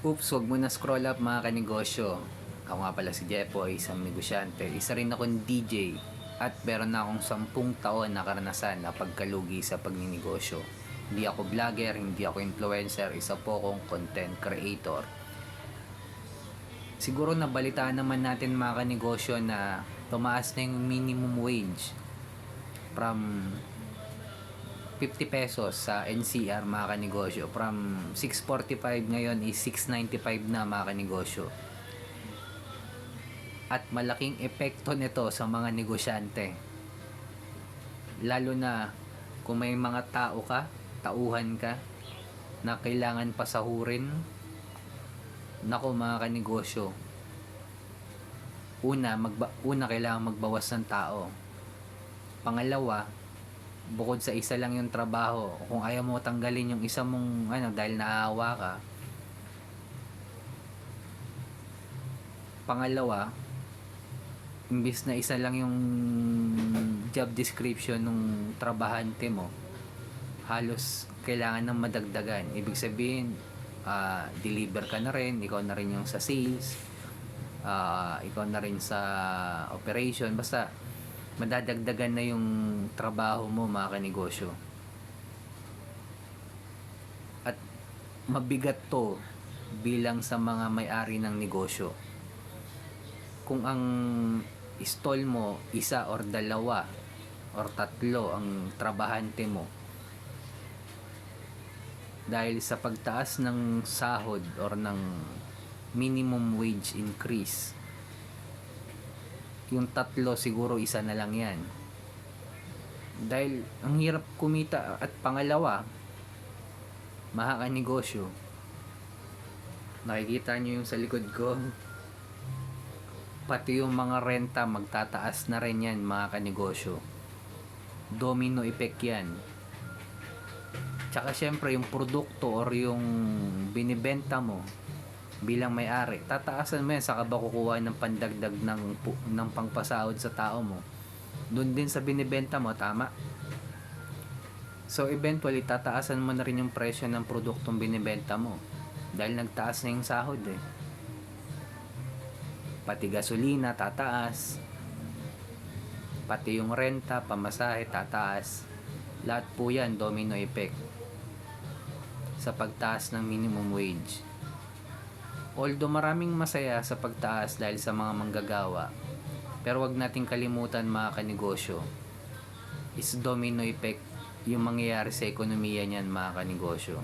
Oops, huwag mo na scroll up mga kanegosyo. Ako nga pala si Jepoy, isang negosyante. Isa rin akong DJ at meron na akong sampung taon na karanasan na pagkalugi sa pagninegosyo. Hindi ako vlogger, hindi ako influencer, isa po akong content creator. Siguro nabalitaan naman natin mga kanegosyo na tumaas na yung minimum wage from 50 pesos sa NCR mga kanegosyo. From 645 ngayon is 695 na mga kanegosyo. At malaking epekto nito sa mga negosyante. Lalo na kung may mga tao ka, tauhan ka, na kailangan pasahurin. Nako mga kanegosyo. Una, magba- una kailangan magbawas ng tao. Pangalawa, bukod sa isa lang yung trabaho, kung ayaw mo tanggalin yung isa mong ano dahil naawa ka. Pangalawa, imbis na isa lang yung job description ng trabahante mo, halos kailangan ng madagdagan. Ibig sabihin, ah, deliver ka na rin, ikaw na rin yung sa sales, ah, ikaw na rin sa operation, basta madadagdagan na yung trabaho mo mga. At mabigat to bilang sa mga may-ari ng negosyo. Kung ang stall mo isa or dalawa or tatlo ang trabahante mo dahil sa pagtaas ng sahod or ng minimum wage increase yung tatlo siguro isa na lang yan. Dahil ang hirap kumita. At pangalawa mahaka negosyo nakikita nyo yung sa likod ko. Pati yung mga renta magtataas na rin yan mga kanegosyo domino effect yan. Tsaka syempre yung produkto or yung binibenta mo bilang may-ari, tataasan mo yan saka ba kukuha ng pandagdag ng, ng pangpasahod sa tao mo. Doon din sa binibenta mo, tama? So eventually, tataasan mo na rin yung presyo ng produktong binibenta mo. Dahil nagtaas na yung sahod eh. Pati gasolina, tataas. Pati yung renta, pamasahe, tataas. Lahat po yan, domino effect. Sa pagtaas ng minimum wage. Although maraming masaya sa pagtaas dahil sa mga manggagawa, pero wag nating kalimutan mga kanegosyo, is domino effect yung mangyayari sa ekonomiya niyan mga kanegosyo.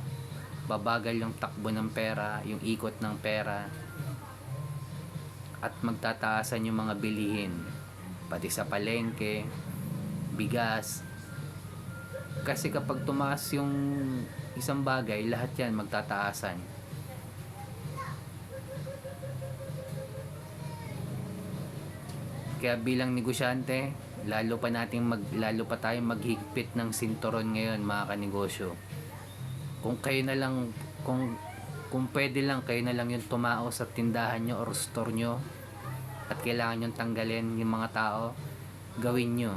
Babagal yung takbo ng pera, yung ikot ng pera, at magtataasan yung mga bilihin, pati sa palengke, bigas. Kasi kapag tumaas yung isang bagay, lahat yan magtataasan. Kaya bilang negosyante, lalo pa nating mag lalo pa tayong maghigpit ng sinturon ngayon mga kanegosyo. Kung kayo na lang kung kung pwede lang kayo na lang yung tumao sa tindahan nyo or store nyo at kailangan nyo tanggalin yung mga tao, gawin nyo.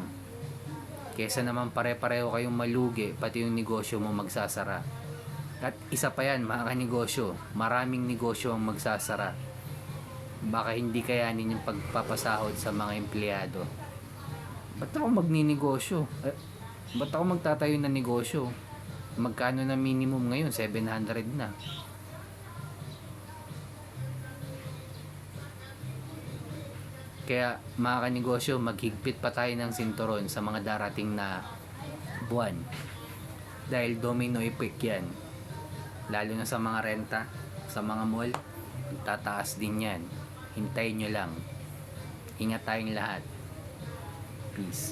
Kesa naman pare-pareho kayong malugi, pati yung negosyo mo magsasara. At isa pa yan, mga kanegosyo, maraming negosyo ang magsasara baka hindi kayanin yung pagpapasahod sa mga empleyado. Ba't ako magninegosyo? Eh, ba't ako magtatayo ng negosyo? Magkano na minimum ngayon? 700 na. Kaya mga kanegosyo, maghigpit pa tayo ng sinturon sa mga darating na buwan. Dahil domino effect yan. Lalo na sa mga renta, sa mga mall, tataas din yan. Hintayin nyo lang. Ingat tayong lahat. Peace.